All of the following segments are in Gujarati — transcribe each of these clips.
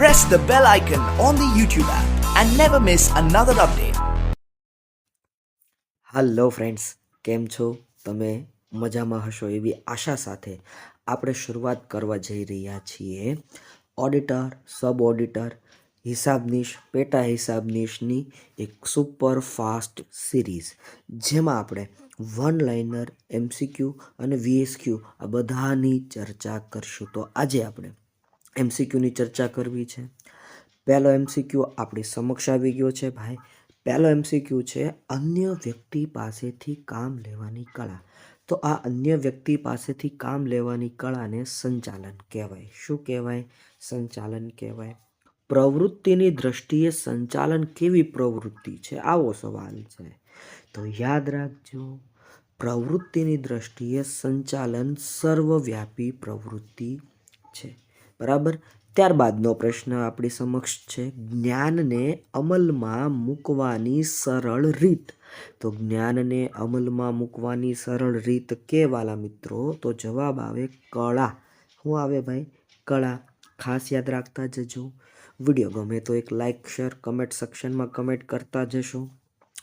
press the bell icon on the YouTube app and never miss another update. Hello friends કેમ છો? તમે મજામાં હશો એવી આશા સાથે આપણે શરૂઆત કરવા જઈ રહ્યા છીએ. ઓડિટર સબ ઓડિટર હિસાબનીશ, પેટા હિસાબનીશની એક સુપર ફાસ્ટ સિરીઝ જેમાં આપણે વન લાઇનર એમસીક્યુ અને વીએસક્યુ આ બધાની ચર્ચા કરશું. તો આજે આપણે એમસીક્યુની ચર્ચા કરવી છે. પહેલો એમસીક્યુ આપણી સમક્ષ આવી ગયો છે, ભાઈ. પહેલો એમસીક્યુ છે, અન્ય વ્યક્તિ પાસેથી કામ લેવાની કળા. તો આ અન્ય વ્યક્તિ પાસેથી કામ લેવાની કળાને સંચાલન કહેવાય. શું કહેવાય? સંચાલન કહેવાય. પ્રવૃત્તિની દ્રષ્ટિએ સંચાલન કેવી પ્રવૃત્તિ છે? આવો સવાલ છે. તો યાદ રાખજો, પ્રવૃત્તિની દ્રષ્ટિએ સંચાલન સર્વવ્યાપી પ્રવૃત્તિ છે. બરાબર? ત્યારબાદનો પ્રશ્ન આપણી સમક્ષ છે. જ્ઞાનને અમલમાં મૂકવાની સરળ રીત. તો જ્ઞાનને અમલમાં મૂકવાની સરળ રીત કેવાલા મિત્રો? તો જવાબ આવે કળા. શું આવે ભાઈ? કળા. ખાસ યાદ રાખતા જજો. વીડિયો ગમે તો એક લાઇક શેર, કમેન્ટ સેક્શનમાં કમેન્ટ કરતા જશો.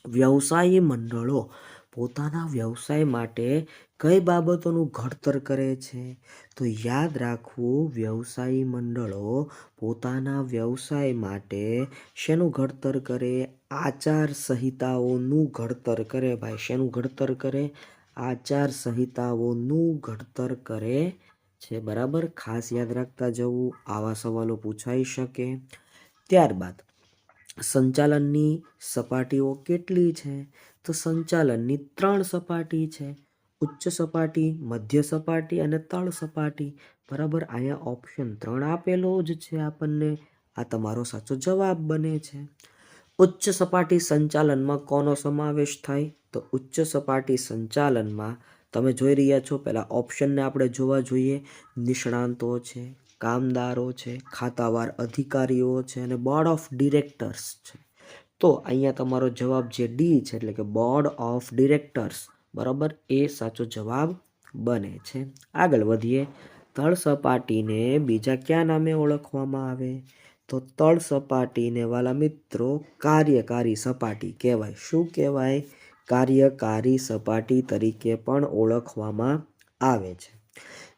વ્યવસાયી મંડળો પોતાના વ્યવસાય માટે કઈ બાબતોનું ઘડતર કરે છે? તો યાદ રાખવું, વ્યવસાયી મંડળો પોતાના વ્યવસાય માટે શેનું ઘડતર કરે? આચાર સંહિતાઓનું ઘડતર કરે ભાઈ. શેનું ઘડતર કરે? આચાર સંહિતાઓનું ઘડતર કરે છે. બરાબર? ખાસ યાદ રાખતા જવું. આવા સવાલો પૂછાઈ શકે. ત્યારબાદ, સંચાલનની સપાટીઓ કેટલી છે? તો સંચાલનની ત્રણ સપાટી છે. ઉચ્ચ સપાટી, મધ્ય સપાટી અને તળ સપાટી. બરાબર, અહીંયા ઓપ્શન ત્રણ આપેલો જ છે આપણને. આ તમારો સાચો જવાબ બને છે. ઉચ્ચ સપાટી સંચાલનમાં કોનો સમાવેશ થાય? તો ઉચ્ચ સપાટી સંચાલનમાં તમે જોઈ રહ્યા છો, પહેલાં ઓપ્શનને આપણે જોવા જોઈએ. નિષ્ણાંતો છે, કામદારો છે, ખાતાવાર અધિકારીઓ છે અને બોર્ડ ઓફ ડિરેક્ટર્સ છે. તો અહીંયા તમારો જવાબ જે ડી છે, એટલે કે બોર્ડ ઓફ ડિરેક્ટર્સ બરાબર? એ સાચો જવાબ બને છે. આગળ વધીએ. તળ સપાટીને બીજા કયા નામે ઓળખવામાં આવે? તો તળ સપાટીને વાલા મિત્રો, કાર્યકારી સપાટી કહેવાય. શું કહેવાય? કાર્યકારી સપાટી તરીકે પણ ઓળખવામાં આવે છે.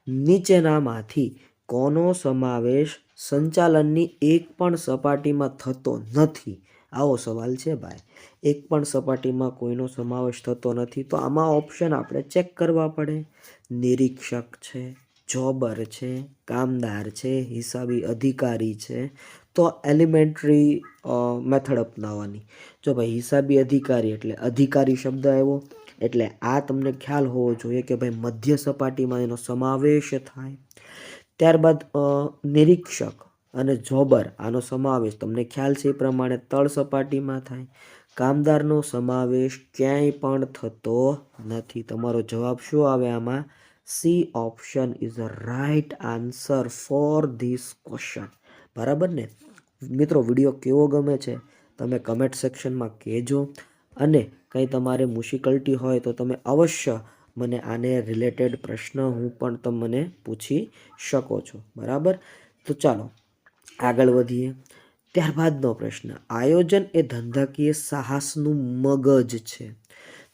નીચેનામાંથી કોનો સમાવેશ સંચાલનની એક પણ સપાટીમાં થતો નથી? આવો સવાલ છે ભાઈ. એક પણ સપાટીમાં કોઈનો સમાવેશ થતો નથી તો આમાં ઓપ્શન આપણે ચેક કરવા પડે. નિરીક્ષક છે, જોબર છે, કામદાર છે, હિસાબી અધિકારી છે. તો એલિમેન્ટરી મેથડ અપનાવવાની. જો ભાઈ હિસાબી અધિકારી એટલે અધિકારી શબ્દ આવ્યો, એટલે આ તમને ખ્યાલ હોવો જોઈએ કે ભાઈ મધ્ય સપાટીમાં એનો સમાવેશ થાય. ત્યારબાદ નિરીક્ષક. અને જોબર, આનો સમાવેશ તમને ખ્યાલ છે એ પ્રમાણે તળ સપાટીમાં થાય. કામદારનો સમાવેશ ક્યાંય પણ થતો નથી. તમારો જવાબ શું આવે આમાં? C option is a right answer for this question. બરાબર ને? મિત્રો, વીડિયો કેવો ગમે છે, તમે કમેન્ટ સેક્શનમાં કહેજો. અને કંઈ તમારે મુશ્કેલટી હોય તો તમે અવશ્ય મને આને રિલેટેડ પ્રશ્ન હું પણ તમને પૂછી શકો છો. બરાબર? તો ચાલો આગળ વધીએ. ત્યારબાદનો પ્રશ્ન. આયોજન એ ધંધાકીય સાહસનું મગજ છે.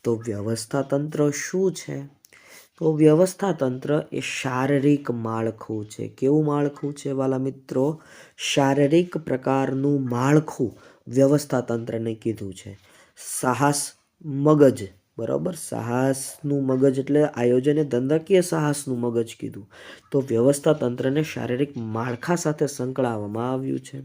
તો વ્યવસ્થા તંત્ર શું છે? તો વ્યવસ્થા તંત્ર એ શારીરિક માળખું છે. કેવું માળખું છે વાલા મિત્રો? શારીરિક પ્રકારનું માળખું વ્યવસ્થા તંત્રને કીધું છે. સાહસ મગજ. બરાબર? સાહસનું મગજ એટલે આયોજને ધંધાકીય સાહસનું મગજ કીધું. તો વ્યવસ્થા તંત્રને શારીરિક માળખા સાથે સંકળાવવામાં આવ્યું છે.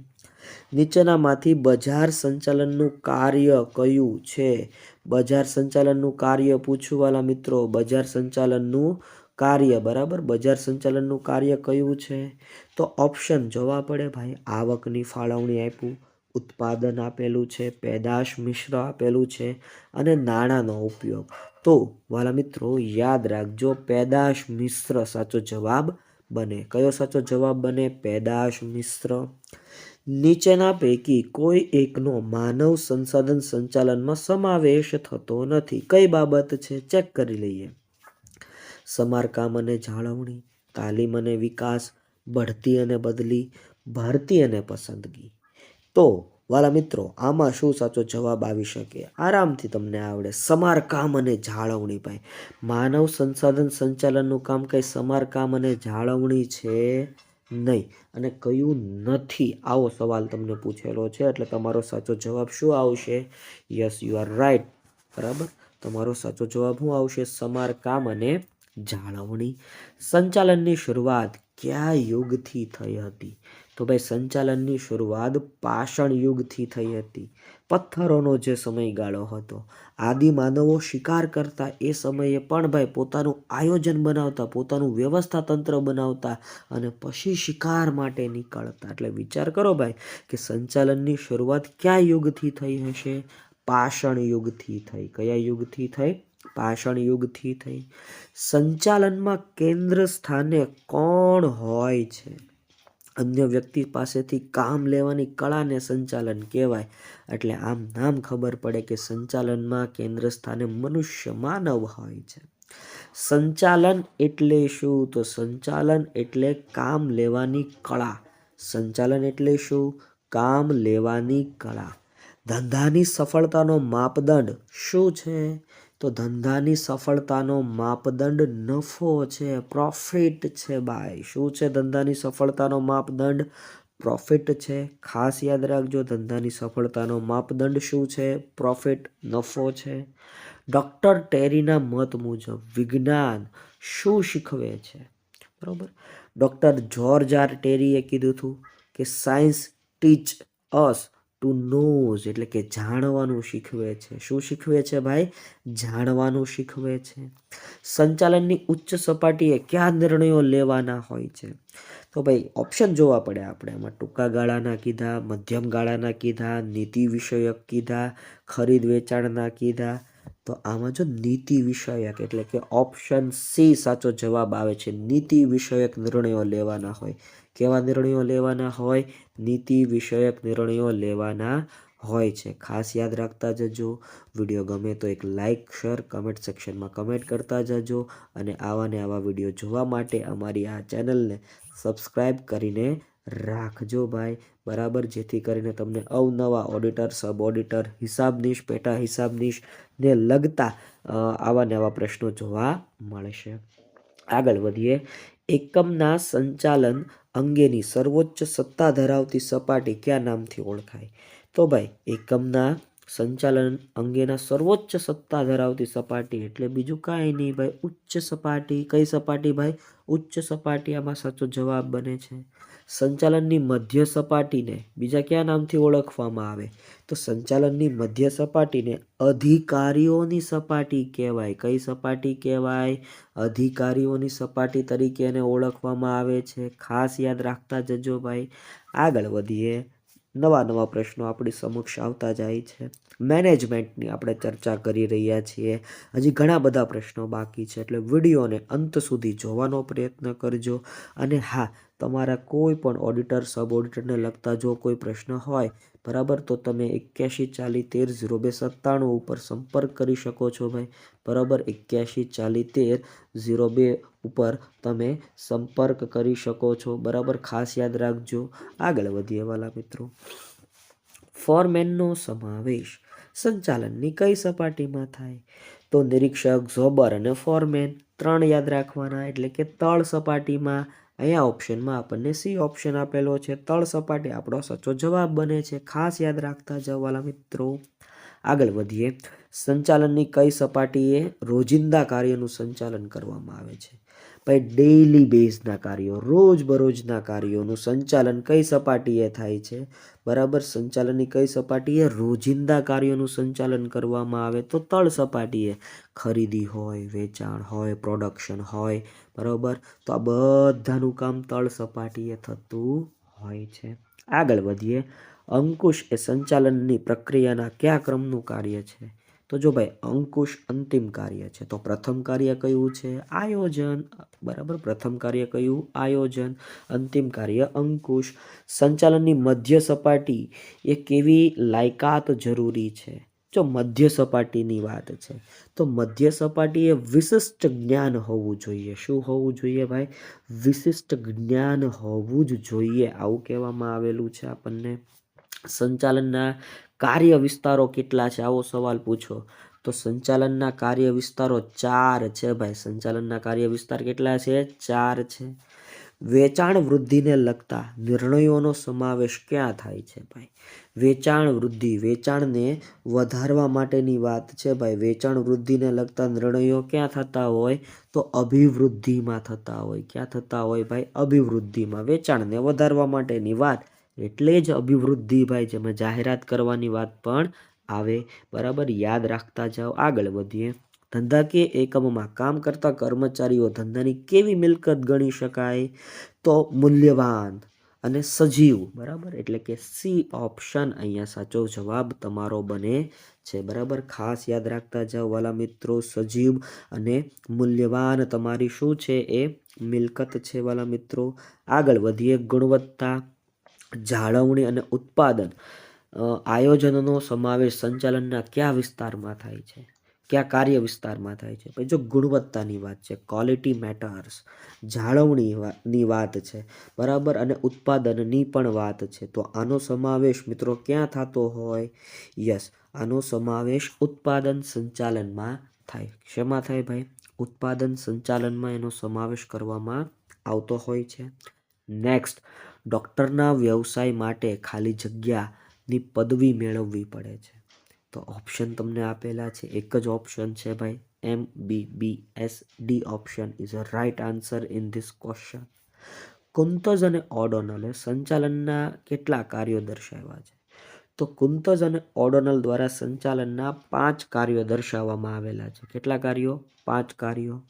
નીચેનામાંથી બજાર સંચાલનનું કાર્ય કયું છે? બજાર સંચાલનનું કાર્ય પૂછવાલા મિત્રો, બજાર સંચાલનનું કાર્ય, બરાબર? બજાર સંચાલનનું કાર્ય કયું છે? તો ઓપ્શન જોવા પડે ભાઈ, આવકની ફાળવણી આપ્યું. ઉત્પાદન આપેલું છે, પેદાશ મિશ્ર આપેલું છે અને નાણાંનો ઉપયોગ. તો વાલા મિત્રો, યાદ રાખજો, પેદાશ મિશ્ર સાચો જવાબ બને. કયો સાચો જવાબ બને? પેદાશ મિશ્ર. નીચેના પૈકી કોઈ એકનો માનવ સંસાધન સંચાલનમાં સમાવેશ થતો નથી. કઈ બાબત છે? ચેક કરી લઈએ. સમારકામ અને જાળવણી, તાલીમ અને વિકાસ, બઢતી અને બદલી, ભરતી અને પસંદગી. તો, વાલા મિત્રો, આમાં શું સાચો જવાબ આવી શકે? આરામથી તમને આવડે. સમારકામ અને જાળવણી ભાઈ. માનવ સંસાધન સંચાલનનું કામ કંઈ સમારકામ અને જાળવણી છે નહીં. અને કયું નથી? આવો સવાલ તમને પૂછેલો છે, એટલે તમારો સાચો જવાબ શું આવશે? યસ યુ આર રાઈટ બરાબર? તમારો સાચો જવાબ શું આવશે? સમારકામ અને જાળવણી. સંચાલનની શરૂઆત કયા યુગથી થઈ હતી? તો ભાઈ સંચાલનની શરૂઆત પાષાણ યુગથી થઈ હતી. પથ્થરોનો જે સમયગાળો હતો. આદિ માનવો શિકાર કરતા એ સમયે પણ ભાઈ પોતાનું આયોજન બનાવતા, પોતાનું વ્યવસ્થા તંત્ર બનાવતા અને પછી શિકાર માટે નીકળતા. એટલે વિચાર કરો ભાઈ કે સંચાલનની શરૂઆત કયા યુગથી થઈ હશે? પાષાણ યુગથી થઈ. કયા યુગથી થઈ? પાષાણ યુગથી થઈ. સંચાલનમાં કેન્દ્ર સ્થાને કોણ હોય છે? અન્ય વ્યક્તિ પાસેથી કામ લેવાની કળાને સંચાલન કહેવાય. એટલે આમ નામ ખબર પડે કે સંચાલનમાં કેન્દ્ર સ્થાને મનુષ્ય માનવ હોય છે. સંચાલન એટલે શું? તો સંચાલન એટલે કામ લેવાની કળા. સંચાલન એટલે શું? કામ લેવાની કળા. ધંધાની સફળતાનો માપદંડ શું છે? તો ધંધાની સફળતાનો માપદંડ નફો છે પ્રોફિટ છે ભાઈ. શું છે ધંધાની સફળતાનો માપદંડ? પ્રોફિટ છે. ખાસ યાદ રાખજો, ધંધાની સફળતાનો માપદંડ શું છે? પ્રોફિટ નફો છે. ડૉક્ટર ટેરીના મત મુજબ વિજ્ઞાન શું શીખવે છે? બરાબર? ડૉક્ટર જોર્જ આર ટેરીએ કીધું હતું કે science teach us to knows એટલે કે જાણવાનું શીખવે છે. શું શીખવે છે ભાઈ? જાણવાનું શીખવે છે. સંચાલનની ઉચ્ચ સપાટીએ કયા નિર્ણયો લેવાના હોય છે? તો ભાઈ ઓપ્શન જોવા પડે આપણે. એમાં ટૂંકા ગાળાના કીધા, મધ્યમ ગાળાના કીધા, નીતિ વિષયક કીધા, ખરીદ વેચાણના કીધા. તો આમાં જો નીતિ વિષયક એટલે કે ઓપ્શન સી સાચો જવાબ આવે છે. નીતિ વિષયક નિર્ણયો લેવાના હોય. કેવા નિર્ણયો લેવાના હોય? નીતિ વિષયક નિર્ણયો લેવાના હોય છે. ખાસ યાદ રાખતા જજો, વીડિયો ગમે તો એક લાઇક શેર, કમેન્ટ સેક્શનમાં કમેન્ટ કરતા જજો અને આવા ને આવા વીડિયો જોવા માટે અમારી આ ચેનલને સબસ્ક્રાઈબ કરીને રાખજો ભાઈ. બરાબર? જેથી કરીને તમને અવનવા ઓડિટર, સબ ઓડિટર, હિસાબનીશ, પેટા હિસાબનીશ ને લગતા આવા ને આવા પ્રશ્નો જોવા મળશે. આગળ વધીએ. એકમના સંચાલન અંગેની સર્વોચ્ચ સત્તા ધરાવતી સપાટી કયા નામથી ઓળખાય? તો ભાઈ, એકમના સંચાલન અંગેના સર્વોચ્ચ સત્તા ધરાવતી સપાટી એટલે બીજું કાંઈ નહીં ભાઈ. ઉચ્ચ સપાટી, કઈ સપાટી ભાઈ? ઉચ્ચ સપાટી આમાં સાચો જવાબ બને છે. સંચાલનની મધ્ય સપાટીને બીજા કયા નામથી ઓળખવામાં આવે? તો સંચાલનની મધ્ય સપાટીને અધિકારીઓની સપાટી કહેવાય. કઈ સપાટી કહેવાય? અધિકારીઓની સપાટી તરીકે એને ઓળખવામાં આવે છે. ખાસ યાદ રાખતા જજો ભાઈ. આગળ વધીએ. નવા નવા પ્રશ્નો આપણી સમક્ષ આવતા જાય છે. મેનેજમેન્ટની આપણે ચર્ચા કરી રહ્યા છીએ. હજી ઘણા બધા પ્રશ્નો બાકી છે. એટલે વિડીયોને અંત સુધી જોવાનો પ્રયત્ન કરજો. અને હા તમારા કોઈ પણ ઓડિટર સબ ઓડિટરને લગતા જો કોઈ પ્રશ્ન હોય, બરાબર, તો તમે એક્યાસી ચાલી તેર ઝીરો બે સત્તાણું ઉપર સંપર્ક કરી શકો છો ભાઈ. બરાબર એક્યાસી ચાલી તેર ઝીરો બે ઉપર તમે સંપર્ક કરી શકો છો. બરાબર, ખાસ યાદ રાખજો. આગળ વધીએ વાલા મિત્રો. ફોરમેનનો સમાવેશ સંચાલનની કઈ સપાટીમાં થાય? તો નિરીક્ષક, ઝોબર અને ફોરમેન ત્રણ યાદ રાખવાના, એટલે કે તળ સપાટીમાં અહીંયા ઓપ્શનમાં આપણને સી ઓપ્શન આપેલો છે. તળ સપાટી આપણો સાચો જવાબ બને છે. ખાસ યાદ રાખતા જવાલા મિત્રો. આગળ વધીએ. સંચાલનની કઈ સપાટીએ રોજિંદા કાર્યનું સંચાલન કરવામાં આવે છે? ભાઈ ડેઈલી બેઝના કાર્યો, રોજબરોજના કાર્યોનું સંચાલન કઈ સપાટીએ થાય છે? બરાબર? સંચાલનની કઈ સપાટીએ? રોજિંદા કાર્યોનું સંચાલન કરવામાં આવે તો તળ સપાટીએ. ખરીદી હોય, વેચાણ હોય પ્રોડક્શન હોય, બરાબર? તો આ બધાનું કામ તળ સપાટીએ થતું હોય છે. આગળ વધીએ. અંકુશ એ સંચાલનની પ્રક્રિયાના કયા ક્રમનું કાર્ય છે? તો જો ભાઈ, અંકુશ અંતિમ કાર્ય છે, તો પ્રથમ કાર્ય કયું છે? આયોજન. બરાબર, પ્રથમ કાર્ય કયું? આયોજન. અંતિમ કાર્ય અંકુશ. સંચાલનની મધ્ય સપાટી એ કેવી લાયકાત જરૂરી છે? જો મધ્ય સપાટીની વાત છે, તો મધ્ય સપાટીએ વિશિષ્ટ જ્ઞાન હોવું જોઈએ. શું હોવું જોઈએ ભાઈ? વિશિષ્ટ જ્ઞાન હોવું જ જોઈએ. આવું કહેવામાં આવેલું છે આપણને. સંચાલનના કાર્ય વિસ્તારો કેટલા છે? આવો સવાલ પૂછો. તો સંચાલનના કાર્ય વિસ્તારો ચાર છે ભાઈ. સંચાલનના કાર્ય વિસ્તાર કેટલા છે? ચાર છે. વેચાણ વૃદ્ધિને લગતા નિર્ણયોનો સમાવેશ ક્યાં થાય છે ભાઈ? વેચાણ વૃદ્ધિ, વેચાણને વધારવા માટેની વાત છે ભાઈ. વેચાણ વૃદ્ધિને લગતા નિર્ણયો ક્યાં થતા હોય? તો અભિવૃદ્ધિમાં થતા હોય. ક્યાં થતા હોય ભાઈ? અભિવૃદ્ધિમાં. વેચાણને વધારવા માટેની વાત એટલે જ અભિવૃદ્ધિ ભાઈ, જેમાં જાહેરાત કરવાની વાત પણ આવે. બરાબર? યાદ રાખતા જાઓ. આગળ વધીએ. ધંધાકીય એકમમાં કામ કરતા કર્મચારીઓ ધંધાની કેવી મિલકત ગણી શકાય? તો મૂલ્યવાન અને સજીવ. બરાબર? એટલે કે સી ઓપ્શન અહીંયા સાચો જવાબ તમારો બને છે. બરાબર? ખાસ યાદ રાખતા જાઓ વાલા મિત્રો. સજીવ અને મૂલ્યવાન તમારી શું છે? એ મિલકત છે વાલા મિત્રો. આગળ વધીએ. ગુણવત્તા. જાળવણી અને ઉત્પાદન આયોજનનો સમાવેશ સંચાલનના કયા વિસ્તારમાં થાય છે? કયા કાર્ય વિસ્તારમાં થાય છે? ભાઈ જો ગુણવત્તાની વાત છે ક્વોલિટી મેટર્સ જાળવણીની વાત છે, બરાબર? અને ઉત્પાદનની પણ વાત છે. તો આનો સમાવેશ મિત્રો ક્યાં થતો હોય? યસ, આનો સમાવેશ ઉત્પાદન સંચાલનમાં થાય. શેમાં થાય ભાઈ? ઉત્પાદન સંચાલનમાં એનો સમાવેશ કરવામાં આવતો હોય છે. નેક્સ્ટ ડૉક્ટરના વ્યવસાય માટે ખાલી જગ્યાની પદવી મેળવવી પડે છે. તો ઓપ્શન તમને આપેલા છે. એક જ ઓપ્શન છે ભાઈ. એમ B B S D option is a right answer in this question કુંતજ અને ઓડોનલે સંચાલનના કેટલા કાર્યો દર્શાવ્યા છે? તો કુંતજ અને ઓડોનલ દ્વારા સંચાલનના પાંચ કાર્યો દર્શાવવામાં આવેલા છે. કેટલા કાર્યો? પાંચ કાર્યો.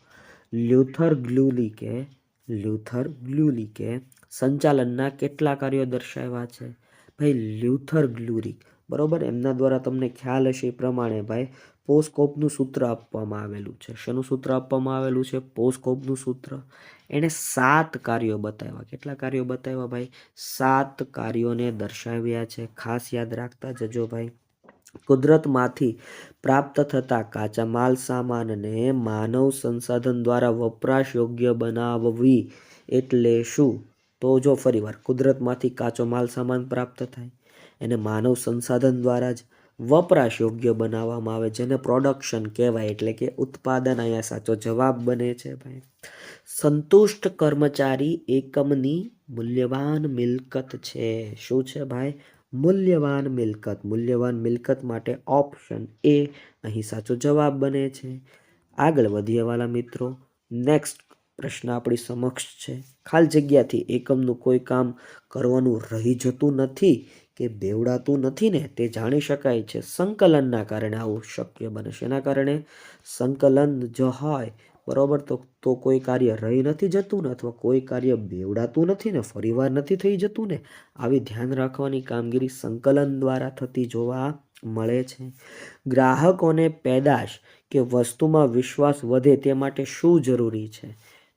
લ્યુથર ગ્લુલિકે લ્યુથર ગ્લુલિકે સંચાલનના કેટલા કાર્યો દર્શાવ્યા છે? ભાઈ, લ્યુથર ગ્લુરિક બરાબર? એમના દ્વારા તમને ખ્યાલ હશે એ પ્રમાણે ભાઈ, પોસ્કોપનું સૂત્ર આપવામાં આવેલું છે. શેનું સૂત્ર આપવામાં આવેલું છે? પોસ્કોપનું સૂત્ર. એણે સાત કાર્યો બતાવ્યા. કેટલા કાર્યો બતાવ્યા ભાઈ? સાત કાર્યોને દર્શાવ્યા છે. ખાસ યાદ રાખતા જજો ભાઈ. કુદરતમાંથી પ્રાપ્ત થતા કાચા માલ સામાનને માનવ સંસાધન દ્વારા વપરાશ યોગ્ય બનાવવી એટલે શું? તો જો ફરીવાર કુદરતમાંથી કાચો માલ સામાન પ્રાપ્ત થાય, એને માનવ સંસાધન દ્વારા જ વપરાશ યોગ્ય બનાવવામાં આવે, જેને પ્રોડક્શન કહેવાય, એટલે કે ઉત્પાદન અહીંયા સાચો જવાબ બને છે ભાઈ. સંતુષ્ટ કર્મચારી એકમની મૂલ્યવાન મિલકત છે. શું છે ભાઈ? મૂલ્યવાન મિલકત. મૂલ્યવાન મિલકત માટે ઓપ્શન એ અહીં સાચો જવાબ બને છે. આગળ વધીએ મિત્રો. નેક્સ્ટ પ્રશ્ન આપણી સમક્ષ છે. ખાલ જગ્યાથી એકમનું કોઈ કામ કરવાનું રહી જતું નથી કે બેવડાતું નથી ને તે જાણી શકાય છે. સંકલનના કારણે આવું શક્ય બને. છે એના કારણે? સંકલન જો હોય. બરાબર? તો તો કોઈ કાર્ય રહી નથી જતું ને અથવા કોઈ કાર્ય બેવડાતું નથી ને ફરીવાર નથી થઈ જતું ને આવી ધ્યાન રાખવાની કામગીરી સંકલન દ્વારા થતી જોવા મળે છે. ગ્રાહકોને પેદાશ કે વસ્તુમાં વિશ્વાસ વધે તે માટે શું જરૂરી છે?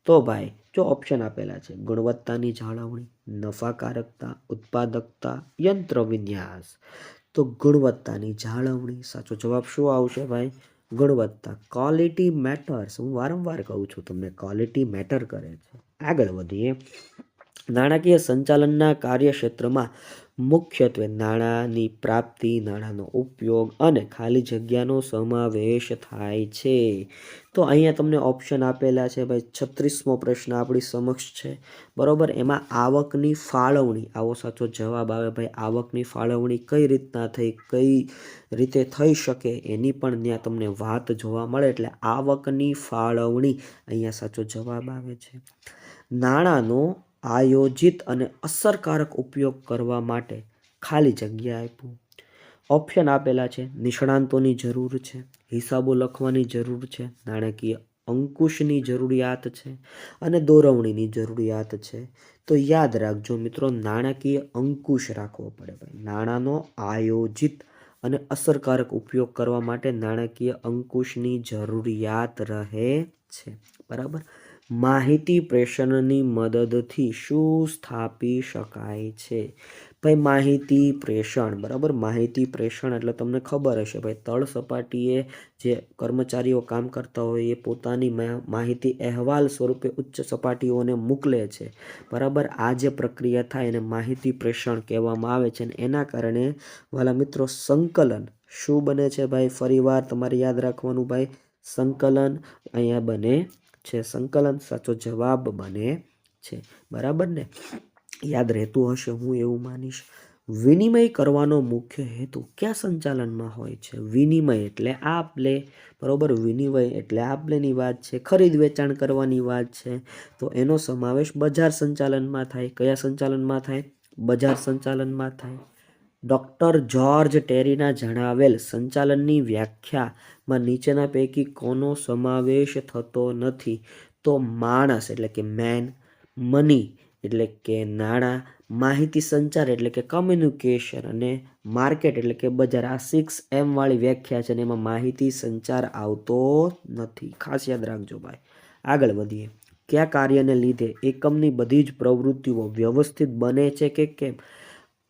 તો ભાઈ, જો ઓપ્શન આપેલા છે. ગુણવત્તાની જાળવણી, નફાકારકતા, ઉત્પાદકતા, યંત્ર વિન્યાસ. તો ગુણવત્તાની જાળવણી, સાચો જવાબ શું આવશે ભાઈ? ગુણવત્તા. ક્વોલિટી મેટર્સ હું વારંવાર કહું છું, તમને ક્વોલિટી મેટર કરે છે. આગળ વધીએ. નાણાકીય સંચાલનના કાર્યક્ષેત્રમાં મુખ્યત્વે નાણાંની પ્રાપ્તિ, નાણાંનો ઉપયોગ અને ખાલી જગ્યાનો સમાવેશ થાય છે. તો અહીંયા તમને ઓપ્શન આપેલા છે, ભાઈ, છત્રીસમો પ્રશ્ન આપણી સમક્ષ છે. બરાબર? એમાં આવકની ફાળવણી. આવો સાચો જવાબ આવે, ભાઈ, આવકની ફાળવણી કઈ રીતના થઈ, કઈ રીતે થઈ શકે એની પણ ત્યાં તમને વાત જોવા મળે. એટલે આવકની ફાળવણી. અહીંયા સાચો જવાબ આવે છે. નાણાંનો આયોજિત અને અસરકારક ઉપયોગ કરવા માટે ખાલી જગ્યા આપ્યું. ઓપ્શન આપેલા છે, નિષ્ણાંતોની જરૂર છે, હિસાબો લખવાની જરૂર છે, નાણાકીય અંકુશની જરૂરિયાત છે અને દોરવણીની જરૂરિયાત છે. તો યાદ રાખજો મિત્રો, નાણાકીય અંકુશ રાખવો પડે ભાઈ. નાણાંનો આયોજિત અને અસરકારક ઉપયોગ કરવા માટે નાણાકીય અંકુશની જરૂરિયાત રહે છે. બરાબર? માહિતી પ્રેષણની મદદથી શું સ્થાપી શકાય છે? ભાઈ, માહિતી પ્રેષણ, બરાબર? માહિતી પ્રેષણ એટલે તમને ખબર હશે, ભાઈ, તળ સપાટીએ જે કર્મચારીઓ કામ કરતા હોય એ પોતાની માહિતી અહેવાલ સ્વરૂપે ઉચ્ચ સપાટીઓને મોકલે છે. બરાબર? આ જે પ્રક્રિયા થાય એને માહિતી પ્રેષણ કહેવામાં આવે છે અને એના કારણે વાલા મિત્રો, સંકલન શું બને છે, ભાઈ? ફરીવાર તમારે યાદ રાખવાનું, ભાઈ, સંકલન અહીંયા બને છે સંકલન સાચો જવાબ બને છે. બરાબર ને? યાદ રહેતું હશે, હું એવું માનીશ. વિનિમય કરવાનો મુખ્ય હેતુ કયા સંચાલનમાં હોય છે? વિનિમય એટલે આપ લે બરોબર? વિનિમય એટલે આપ લેની વાત છે, ખરીદ વેચાણ કરવાની વાત છે. તો એનો સમાવેશ બજાર સંચાલનમાં થાય. કયા સંચાલનમાં થાય? બજાર સંચાલનમાં થાય. ડૉક્ટર જ્યોર્જ ટેરીના જણાવેલ સંચાલનની વ્યાખ્યામાં નીચેના પૈકી કોનો સમાવેશ થતો નથી, તો માણસ એટલે કે મેન મની એટલે કે નાણાં, માહિતી સંચાર એટલે કે કમ્યુનિકેશન અને માર્કેટ એટલે કે બજાર. આ સિક્સ એમવાળી વ્યાખ્યા છે અને એમાં માહિતી સંચાર આવતો નથી. ખાસ યાદ રાખજો ભાઈ. આગળ વધીએ. કયા કાર્યને લીધે એકમની બધી જ પ્રવૃત્તિઓ વ્યવસ્થિત બને છે કે કેમ?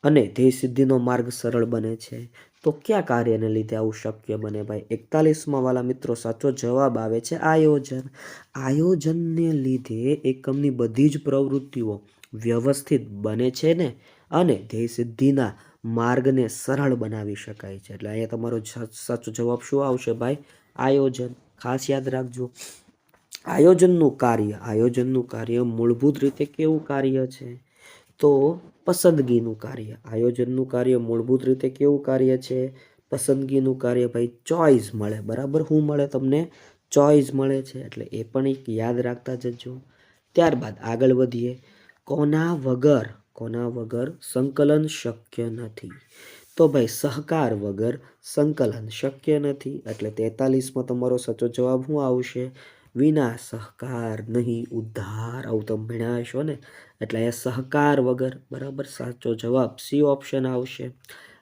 અને ધ્યેય સિદ્ધિનો માર્ગ સરળ બને છે. તો કયા કાર્યને લીધે આવું શક્ય બને ભાઈ? એકતાલીસમાં વાલા મિત્રો સાચો જવાબ આવે છે આયોજન. આયોજનને લીધે એકમની બધી જ પ્રવૃત્તિઓ વ્યવસ્થિત બને છે ને? અને ધ્યેય સિદ્ધિના માર્ગને સરળ બનાવી શકાય છે. એટલે અહીંયા તમારો સાચો જવાબ શું આવશે ભાઈ? આયોજન. ખાસ યાદ રાખજો. આયોજનનું કાર્ય આયોજનનું કાર્ય મૂળભૂત રીતે કેવું કાર્ય છે? તો પસંદગીનું કાર્ય. આયોજનનું કાર્ય મૂળભૂત રીતે કેવું કાર્ય છે? પસંદગીનું કાર્ય ભાઈ ચોઈસ મળે. બરાબર? શું મળે? તમને ચોઈસ મળે છે. એટલે એ પણ એક યાદ રાખતા જજો. ત્યારબાદ આગળ વધીએ. કોના વગર? કોના વગર સંકલન શક્ય નથી. તો ભાઈ સહકાર વગર સંકલન શક્ય નથી. એટલે તેતાલીસમાં તમારો સાચો જવાબ શું આવશે? વિના સહકાર નહીં, ઉદ્ધાર આવું તમે ભણ્યા ને? એટલે અહીંયા સહકાર વગર બરાબર સાચો જવાબ સી ઓપ્શન આવશે.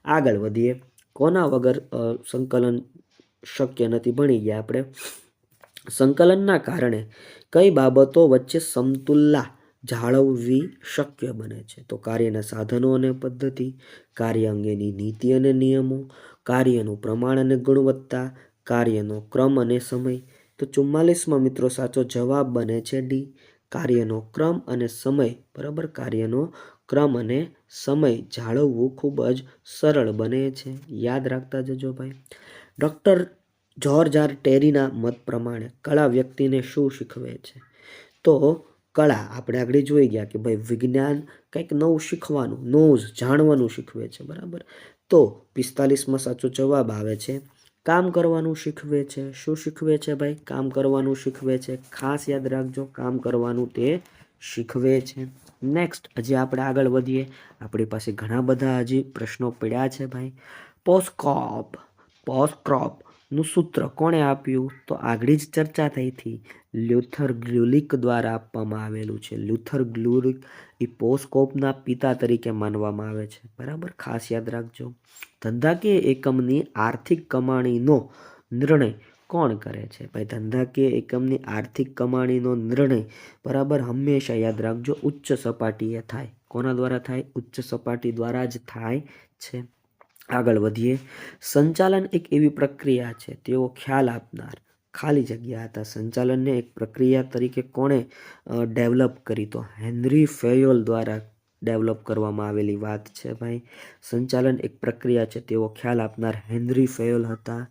આગળ વધીએ. કોના વગર સંકલન શક્ય નથી ભણી ગયા આપણે? સંકલનના કારણે કઈ બાબતો વચ્ચે સમતુલા જાળવવી શક્ય બને છે? તો કાર્યના સાધનો અને પદ્ધતિ, કાર્ય અંગેની નીતિ અને નિયમો, કાર્યનું પ્રમાણ અને ગુણવત્તા, કાર્યનો ક્રમ અને સમય તો ચુમ્માલીસમાં મિત્રો સાચો જવાબ બને છે ડી કાર્યનો ક્રમ અને સમય. બરાબર? કાર્યનો ક્રમ અને સમય જાળવવું ખૂબ જ સરળ બને છે. યાદ રાખતા જજો ભાઈ. ડૉક્ટર જ્યોર્જ ટેરીના મત પ્રમાણે કળા વ્યક્તિને શું શીખવે છે? તો કળા આપણે આગળ જોઈ ગયા કે ભાઈ વિજ્ઞાન કંઈક નવું શીખવાનું નોઝ જાણવાનું શીખવે છે. બરાબર? તો પિસ્તાલીસમાં સાચો જવાબ આવે છે કામ કરવાનું શીખવે છે. શું શીખવે છે ભાઈ? કામ કરવાનું શીખવે છે. ખાસ યાદ રાખજો, કામ કરવાનું તે શીખવે છે. નેક્સ્ટ હજી આપણે આગળ વધીએ. આપણી પાસે ઘણા બધા હજી પ્રશ્નો પડ્યા છે ભાઈ. પોસ્કોપ પોસ્ક્રોપનું સૂત્ર કોણે આપ્યું? તો આગળ જ ચર્ચા થઈ હતી. લ્યુથર ગ્લુલિક દ્વારા આપવામાં આવેલું છે. લ્યુથર ગ્લુલિક એ પોસ્કોપના પિતા તરીકે માનવામાં આવે છે. બરાબર? ખાસ યાદ રાખજો. ધંધાકીય એકમની આર્થિક કમાણીનો નિર્ણય કોણ કરે છે? ભાઈ, ધંધાકીય એકમની આર્થિક કમાણીનો નિર્ણય બરાબર હંમેશા યાદ રાખજો. ઉચ્ચ સપાટીએ થાય. કોના દ્વારા થાય? ઉચ્ચ સપાટી દ્વારા જ થાય છે. આગળ વધીએ. સંચાલન એક એવી પ્રક્રિયા છે, તેઓ ખ્યાલ આપનાર ખાલી જગ્યા હતા. સંચાલનને એક પ્રક્રિયા તરીકે કોણે ડેવલપ કરી? તો હેનરી ફેયોલ દ્વારા ડેવલપ કરવામાં આવેલી વાત છે, ભાઈ. સંચાલન એક પ્રક્રિયા છે તેવો ખ્યાલ આપનાર હેનરી ફેયોલ હતા.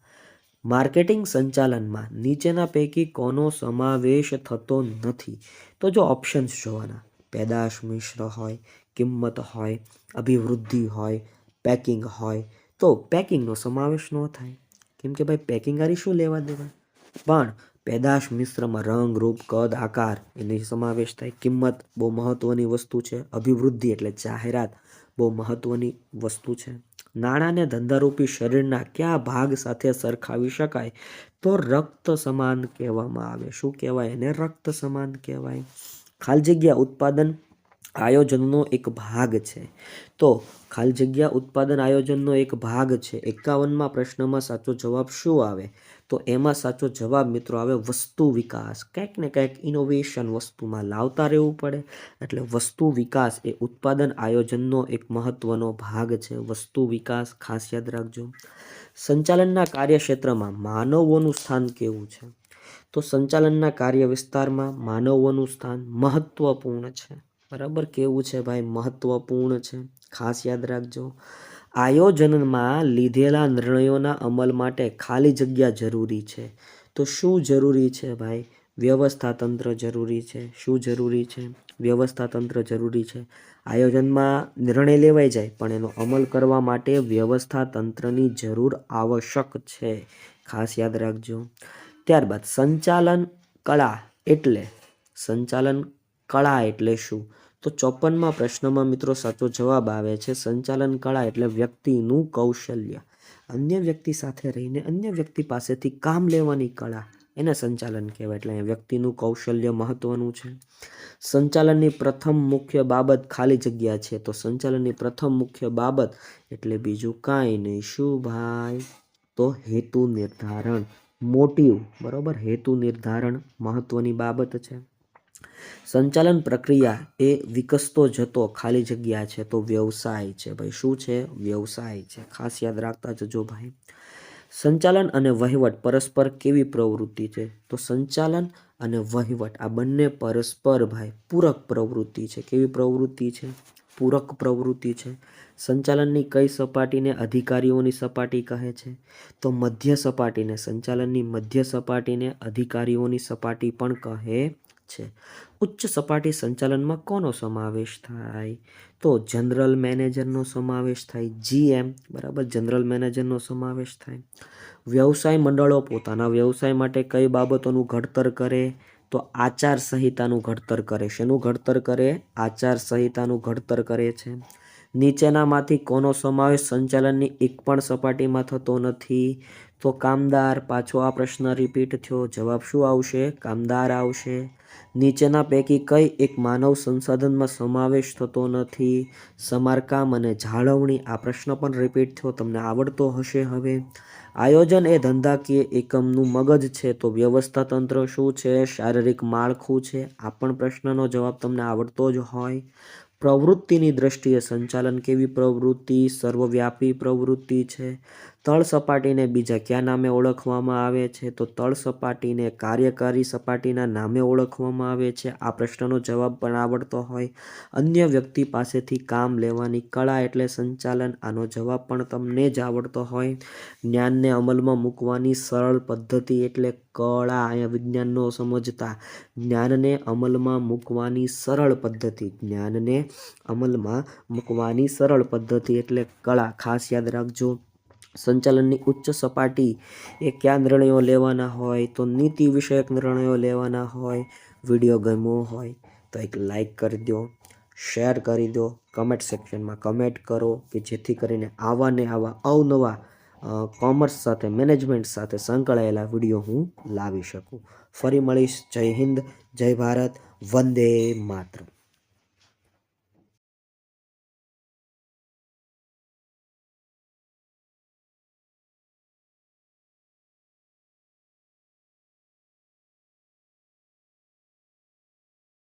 માર્કેટિંગ સંચાલનમાં નીચેના પૈકી કોનો સમાવેશ થતો નથી? તો જો ઓપ્શન્સ જોવાના, પેદાશ મિશ્ર હોય, કિંમત હોય, અભિવૃદ્ધિ હોય પેકિંગ હોય તો પેકિંગનો સમાવેશ ન થાય. કેમ કે ભાઈ, પેકિંગ આરી શું લેવા દેવા? પણ પેદાશ મિશ્રમાં રંગ, રૂપ, કદ, આકાર એનો સમાવેશ થાય. કિંમત બહુ મહત્ત્વની વસ્તુ છે. અભિવૃદ્ધિ એટલે જાહેરાત બહુ મહત્ત્વની વસ્તુ છે. નાણાંને ધંધારૂપી શરીરના કયા ભાગ સાથે સરખાવી શકાય તો રક્ત સમાન કહેવામાં આવે. શું કહેવાય? એને રક્ત સમાન કહેવાય. ખાલી જગ્યા ઉત્પાદન આયોજનનો એક ભાગ છે. તો ખાલી જગ્યા ઉત્પાદન આયોજનનો એક ભાગ છે. એકાવનમાં પ્રશ્નમાં સાચો જવાબ શું આવે? તો એમાં સાચો જવાબ મિત્રો આવે વસ્તુ વિકાસ. કંઈક ને કંઈક ઇનોવેશન વસ્તુમાં લાવતા રહેવું પડે. એટલે વસ્તુ વિકાસ એ ઉત્પાદન આયોજનનો એક મહત્ત્વનો ભાગ છે. વસ્તુ વિકાસ ખાસ યાદ રાખજો. સંચાલનના કાર્યક્ષેત્રમાં માનવોનું સ્થાન કેવું છે? તો સંચાલનના કાર્ય વિસ્તારમાં માનવોનું સ્થાન મહત્ત્વપૂર્ણ છે. બરાબર કેવું છે ભાઈ? મહત્વપૂર્ણ છે. ખાસ યાદ રાખજો. આયોજનમાં લીધેલા નિર્ણયોના અમલ માટે ખાલી જગ્યા જરૂરી છે. તો શું જરૂરી છે ભાઈ? વ્યવસ્થા તંત્ર જરૂરી છે. શું જરૂરી છે? વ્યવસ્થા તંત્ર જરૂરી છે. આયોજનમાં નિર્ણય લેવાઈ જાય, પણ એનો અમલ કરવા માટે વ્યવસ્થા તંત્રની જરૂર આવશ્યક છે. ખાસ યાદ રાખજો. ત્યારબાદ સંચાલન કળા એટલે, સંચાલન કળા એટલે શું? તો ચોપનમાં પ્રશ્નમાં મિત્રો સાચો જવાબ આવે છે સંચાલન કળા એટલે વ્યક્તિનું કૌશલ્ય. અન્ય વ્યક્તિ સાથે રહીને અન્ય વ્યક્તિ પાસેથી કામ લેવાની કળા એને સંચાલન કહેવાય એટલે વ્યક્તિનું કૌશલ્ય મહત્વનું છે. સંચાલનની પ્રથમ મુખ્ય બાબત ખાલી જગ્યા છે તો સંચાલનની પ્રથમ મુખ્ય બાબત એટલે બીજું કાંઈ નહીં. શું ભાઈ? તો હેતુ નિર્ધારણ. મોટિવ. બરાબર? હેતુ નિર્ધારણ મહત્વની બાબત છે. સંચાલન પ્રક્રિયા એ વિકસતો જતો ખાલી જગ્યા છે તો વ્યવસાય છે. ભાઈ, શું છે? વ્યવસાય છે. ખાસ યાદ રાખતા જજો ભાઈ. સંચાલન અને વહીવટ પરસ્પર કેવી પ્રવૃત્તિ છે? તો સંચાલન અને વહીવટ આ બંને પરસ્પર ભાઈ પૂરક પ્રવૃત્તિ છે. કેવી પ્રવૃત્તિ છે? પૂરક પ્રવૃત્તિ છે. સંચાલનની કઈ સપાટીને અધિકારીઓની સપાટી કહે છે? તો મધ્ય સપાટીને, સંચાલનની મધ્ય સપાટીને અધિકારીઓની સપાટી પણ કહે છે. ઉચ્ચ સપાટી સંચાલનમાં કોનો સમાવેશ થાય? તો જનરલ મેનેજરનો સમાવેશ થાય. જીએમ, બરાબર? જનરલ મેનેજરનો સમાવેશ થાય. વ્યવસાય મંડળો પોતાના વ્યવસાય માટે કઈ બાબતોનું ઘડતર કરે? તો આચાર સંહિતાનું ઘડતર કરે શેનું ઘડતર કરે? આચાર સંહિતાનું ઘડતર કરે છે. નીચેનામાંથી કોનો સમાવેશ સંચાલનની એક પણ સપાટીમાં થતો નથી? તો કામદાર, પાછો આ પ્રશ્ન રિપીટ થયો. જવાબ શું આવશે? કામદાર આવશે. નીચેના પૈકી કઈ એક માનવ સંસાધનમાં સમાવેશ થતો નથી. સમારકામ અને જાળવણી, આ પ્રશ્ન પણ રિપીટ થયો. તમને આવડતો હશે હવે. આયોજન એ ધંધાકીય એકમનું મગજ છે, તો વ્યવસ્થા તંત્ર શું છે? શારીરિક માળખું છે? આ પણ પ્રશ્નનો જવાબ તમને આવડતો જ હોય. પ્રવૃત્તિની દ્રષ્ટિએ સંચાલન કેવી પ્રવૃત્તિ? સર્વવ્યાપી પ્રવૃત્તિ છે. તળ સપાટીને બીજા કયા નામે ઓળખવામાં આવે છે? તો તળ સપાટીને કાર્યકારી સપાટીના નામે ઓળખવામાં આવે છે. આ પ્રશ્નનો જવાબ પણ આવડતો હોય. અન્ય વ્યક્તિ પાસેથી કામ લેવાની કળા એટલે સંચાલન. આનો જવાબ પણ તમને જ આવડતો હોય. જ્ઞાનને અમલમાં મૂકવાની સરળ પદ્ધતિ એટલે કળા. અહીંયા વિજ્ઞાનનો સમજતા. જ્ઞાનને અમલમાં મૂકવાની સરળ પદ્ધતિ. જ્ઞાનને અમલમાં મૂકવાની સરળ પદ્ધતિ એટલે કળા. ખાસ યાદ રાખજો. સંચાલનની ઉચ્ચ સપાટી એ કયા નિર્ણયો લેવાના હોય, તો નીતિ વિષયક નિર્ણયો લેવાના હોય, વીડિયો ગમ્યો હોય, તો એક લાઈક કરી દો, શેર કરી દો કમેન્ટ સેક્શનમાં કમેન્ટ કરો કે જેથી કરીને આવા ને આવા અવનવા કોમર્સ સાથે મેનેજમેન્ટ સાથે સંકળાયેલા વીડિયો હું લાવી શકું. ફરી મળીશ. જય હિન્દ, જય ભારત, વંદે માતરમ.